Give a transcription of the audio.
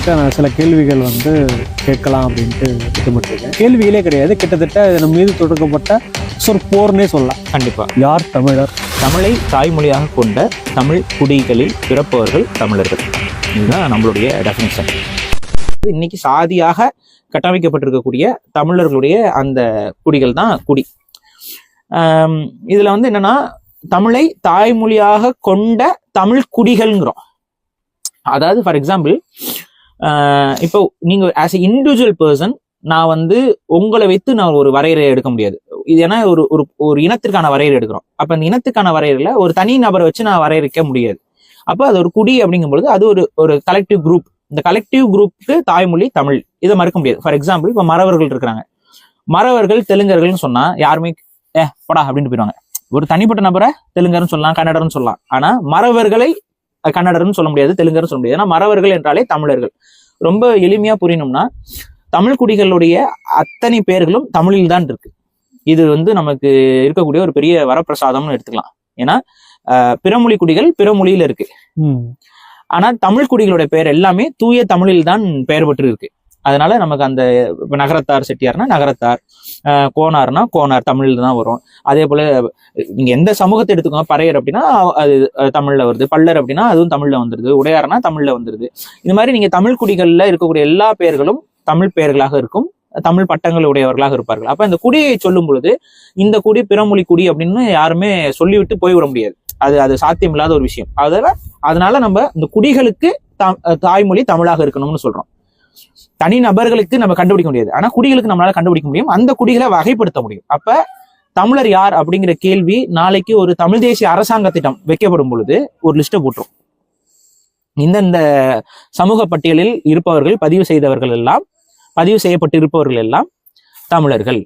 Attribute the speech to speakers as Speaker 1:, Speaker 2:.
Speaker 1: அவர்கிட்ட நான் சில கேள்விகள் வந்து கேட்கலாம் அப்படின்ட்டு திட்டமிட்டிருக்கேன். கேள்விகளே கிடையாது. கிட்டத்தட்ட நம்ம மீது தொடுக்கப்பட்ட சொற் போர்னே சொல்லலாம்.
Speaker 2: கண்டிப்பா.
Speaker 1: யார் தமிழர்?
Speaker 2: தமிழை தாய்மொழியாக கொண்ட தமிழ் குடிகளில் பிறப்பவர்கள் தமிழர்கள். இதுதான் நம்மளுடைய டெஃபினிஷன் இன்னைக்கு சாதியாக கட்டமைக்கப்பட்டிருக்கக்கூடிய தமிழர்களுடைய அந்த குடிகள் தான் குடி. இதுல வந்து என்னன்னா தமிழை தாய்மொழியாக கொண்ட தமிழ் குடிகள்ங்கிறோம். அதாவது ஃபார் எக்ஸாம்பிள் இப்போ நீங்க ஆஸ் எ இண்டிவிஜுவல் பர்சன் நான் வந்து உங்களை வைத்து நான் ஒரு வரையறை எடுக்க முடியாது. இது ஏன்னா ஒரு ஒரு ஒரு இனத்திற்கான வரையறை எடுக்கிறோம். அப்ப அந்த இனத்துக்கான வரையறையில ஒரு தனி நபரை வச்சு நான் வரையறுக்க முடியாது. அப்ப அது ஒரு குடி அப்படிங்கும்பொழுது அது ஒரு ஒரு கலெக்டிவ் குரூப் இந்த கலெக்டிவ் குரூப்புக்கு தாய்மொழி தமிழ். இதை மறுக்க முடியாது. ஃபார் எக்ஸாம்பிள் இப்ப மறவர்கள் இருக்கிறாங்க. மறவர்கள் தெலுங்கர்கள்னு சொன்னா யாருமே ஏ போடா அப்படின்னு போயிடுவாங்க. ஒரு தனிப்பட்ட நபரை தெலுங்கர்னு சொல்லலாம் கன்னடர்னு சொல்லலாம். ஆனா மறவர்களை கன்னடர்னு சொல்ல முடியாது தெலுங்கர்னு சொல்ல முடியாது. ஏன்னா மறவர்கள் என்றாலே தமிழர்கள். ரொம்ப எளிமையா புரியணும்னா தமிழ் குடிகளுடைய அத்தனை பேர்களும் தமிழில் தான் இருக்கு. இது வந்து நமக்கு இருக்கக்கூடிய ஒரு பெரிய வரப்பிரசாதம்னு எடுத்துக்கலாம். ஏன்னா பிறமொழி குடிகள் பிற மொழியில இருக்கு. ஆனா தமிழ் குடிகளோட பெயர் எல்லாமே தூய தமிழில் தான் பெயர் பெற்று இருக்கு அதனால நமக்கு அந்த நகரத்தார் செட்டியார்னா நகரத்தார் கோனார்னா கோனார் தமிழில் தான் வரும். அதே போல நீங்க எந்த சமூகத்தை எடுத்துக்கோங்க பறையர் அப்படின்னா அது தமிழில் தமிழ்ல வருது. பல்லர் அப்படின்னா அதுவும் தமிழ்ல வந்துருது. உடையார்னா தமிழ்ல வந்துருது. இந்த மாதிரி நீங்க தமிழ் குடிகள்ல இருக்கக்கூடிய எல்லா பெயர்களும் தமிழ் பெயர்களாக இருக்கும். தமிழ் பட்டங்கள் உடையவர்களாக இருப்பார்கள். அப்ப இந்த குடியை சொல்லும் பொழுது இந்த குடி பிறமொழி குடி அப்படின்னு யாருமே சொல்லிவிட்டு போய்விட முடியாது. அது அது சாத்தியம் இல்லாத ஒரு விஷயம். அதனால அதனால நம்ம இந்த குடிகளுக்கு தா- தாய்மொழி தமிழாக இருக்கணும்னு சொல்றோம். தனி நபர்களுக்கு நம்ம கண்டுபிடிக்க முடியாது. ஆனா குடிகளுக்கு நம்மளால கண்டுபிடிக்க முடியும். அந்த குடிகளை வகைப்படுத்த முடியும். அப்ப தமிழர் யார் அப்படிங்கிற கேள்வி நாளைக்கு ஒரு தமிழ் தேசிய அரசாங்கத்திட்டம் வைக்கப்படும் பொழுது ஒரு லிஸ்ட்டை போட்டுரும். இந்தந்த சமூக பட்டியலில் இருப்பவர்கள் பதிவு செய்தவர்கள் எல்லாம் பதிவு செய்யப்பட்டு இருப்பவர்கள் எல்லாம் தமிழர்கள்.